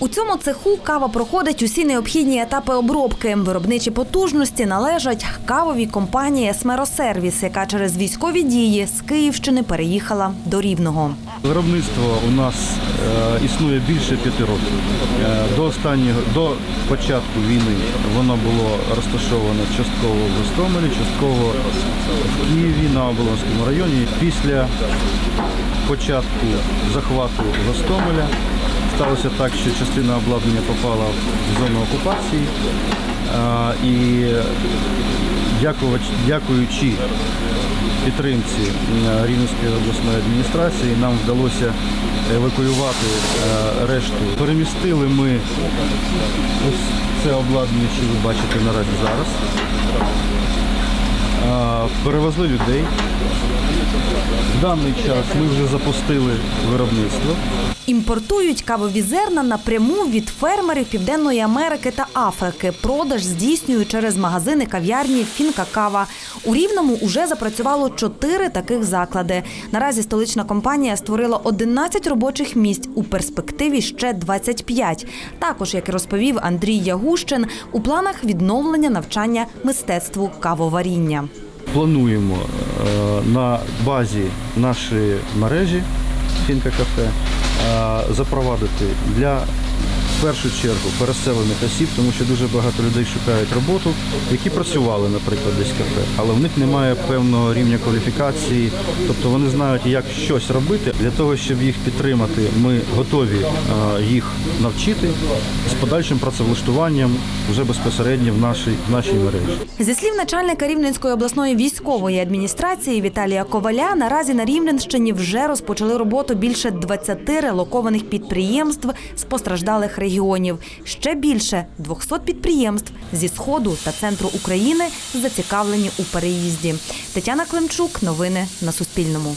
У цьому цеху кава проходить усі необхідні етапи обробки. Виробничі потужності належать кавовій компанії Есмеросервіс, яка через військові дії з Київщини переїхала до Рівного. Виробництво у нас е, існує більше п'яти років. Е, до останнього до початку війни воно було розташовано частково в Гостомелі, частково в Києві на Оболонському районі. Після початку захвату Гостомеля сталося так, що частина обладнання попала в зону окупації. І дякуючи підтримці е, Рівненської обласної адміністрації нам вдалося евакуювати е, решту. Перемістили ми ось це обладнання, що ви бачите наразі зараз. Перевезли людей. Даний час ми вже запустили виробництво. Імпортують кавові зерна напряму від фермерів Південної Америки та Африки. Продаж здійснюють через магазини кав'ярні Фінка Кава. У Рівному уже запрацювало чотири таких заклади. Наразі столична компанія створила 11 робочих місць. У перспективі ще 25. Також, як розповів Андрій Ягущин, у планах відновлення навчання мистецтву кавоваріння. Плануємо е, на базі нашої мережі Фінка кафе е, запровадити для першу чергу переселених осіб, тому що дуже багато людей шукають роботу, які працювали, наприклад, десь кафе, але в них немає певного рівня кваліфікації, тобто вони знають, як щось робити. Для того, щоб їх підтримати, ми готові е, їх навчити з подальшим працевлаштуванням вже безпосередньо в нашій, в нашій мережі. Зі слів начальника Рівненської обласної військової адміністрації Віталія Коваля, наразі на Рівненщині вже розпочали роботу більше 20 релокованих підприємств з постраждалих регіонів. Ще більше 200 підприємств зі сходу та центру України зацікавлені у переїзді. Тетяна Климчук, новини на Суспільному.